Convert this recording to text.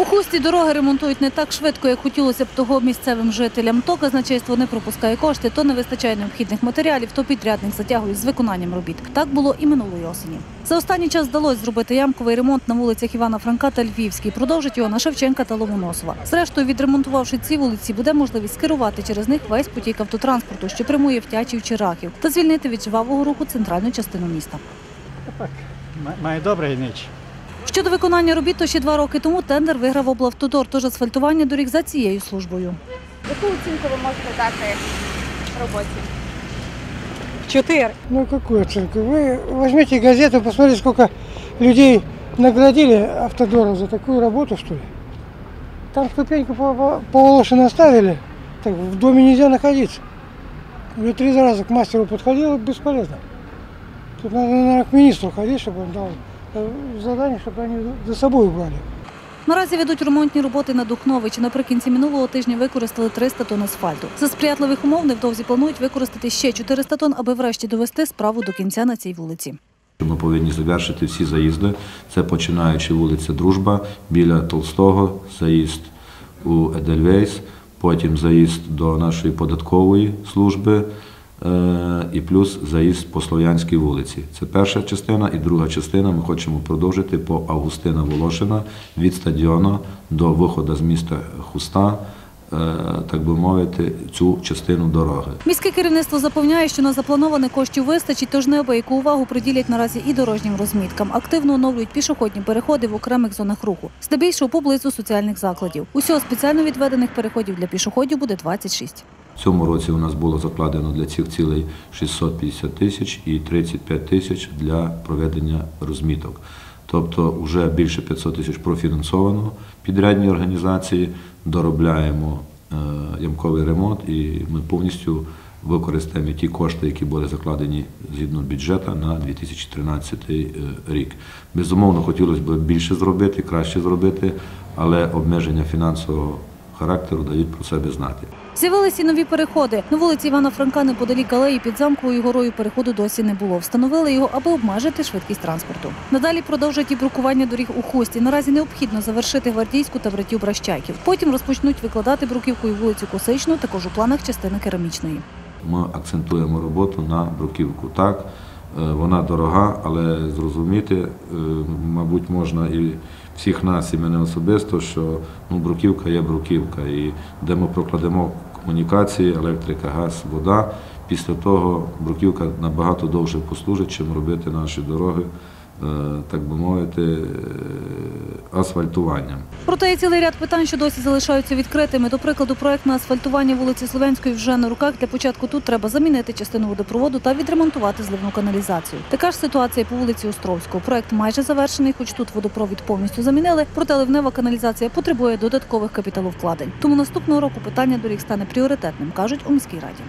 У хусті дороги ремонтують не так швидко, як хотілося б того місцевим жителям. То казначейство не пропускає кошти, то не вистачає необхідних матеріалів, то підрядник затягує з виконанням робіт. Так було і минулої осені. За останній час вдалося зробити ямковий ремонт на вулицях Івана Франка та Львівській. Продовжить його на Шевченка та Ломоносова. Зрештою, відремонтувавши ці вулиці, буде можливість скерувати через них весь потік автотранспорту, що прямує в чи Рахів, та звільнити від живавого руху центральну частину міста. Ма- Має добре і ніч. Щодо виконання робіт, то ще два роки тому тендер виграв облавтодор, тож асфальтування доріг за цією службою. Яку оцінку ви можете дати роботі? Чотири. Ну какую оценку? Вы возьмите газету, посмотрите, сколько людей наградили автодором за такую работу, что ли. Там ступеньку по, по, по оставили, так в доме нельзя находиться. Я три раза к мастеру подходил, бесполезно. Тут надо, наверное, к министру ходить, чтобы он дал э, задание, чтобы они за собой убрали. Наразі ведуть ремонтні роботи на Духновичі. Наприкінці минулого тижня використали 300 тонн асфальту. За сприятливих умов невдовзі планують використати ще 400 тонн, аби врешті довести справу до кінця на цій вулиці. Ми повинні завершити всі заїзди. Це починаючи вулиця Дружба біля Толстого, заїзд у Едельвейс, потім заїзд до нашої податкової служби е, і плюс заїзд по Слов'янській вулиці. Це перша частина, і друга частина ми хочемо продовжити по Августина Волошина від стадіону до виходу з міста Хуста, е, так би мовити, цю частину дороги. Міське керівництво запевняє, що на заплановане коштів вистачить, тож неабияку увагу приділять наразі і дорожнім розміткам. Активно оновлюють пішохідні переходи в окремих зонах руху, здебільшого поблизу соціальних закладів. Усього спеціально відведених переходів для пішоходів буде 26. Цьому році у нас було закладено для цих цілей 650 тисяч і 35 тисяч для проведення розміток. Тобто вже більше 500 тисяч профінансовано підрядні організації, доробляємо е, ямковий ремонт і ми повністю використаємо ті кошти, які були закладені згідно бюджету на 2013 е, рік. Безумовно, хотілося б більше зробити, краще зробити, але обмеження фінансового характеру дають про себе знати. З'явилися нові переходи. На вулиці Івана Франка неподалік алеї під замковою горою переходу досі не було. Встановили його, аби обмежити швидкість транспорту. Надалі продовжать і брукування доріг у хусті. Наразі необхідно завершити гвардійську та братів Бращайків. Потім розпочнуть викладати бруківку і вулицю Косичну, також у планах частини керамічної. Ми акцентуємо роботу на бруківку. Так, вона дорога, але зрозуміти, е, мабуть, можна і всіх нас, і мене особисто, що ну, бруківка є бруківка. І де ми прокладемо комунікації, електрика, газ, вода. Після того бруківка набагато довше послужить, чим робити наші дороги, е, так би мовити, е, асфальтуванням. Проте є цілий ряд питань, що досі залишаються відкритими. До прикладу, проект на асфальтування вулиці Слов'янської вже на руках. Для початку тут треба замінити частину водопроводу та відремонтувати зливну каналізацію. Така ж ситуація і по вулиці Островського. Проект майже завершений, хоч тут водопровід повністю замінили. Проте ливнева каналізація потребує додаткових капіталовкладень. Тому наступного року питання доріг стане пріоритетним, кажуть у міській раді.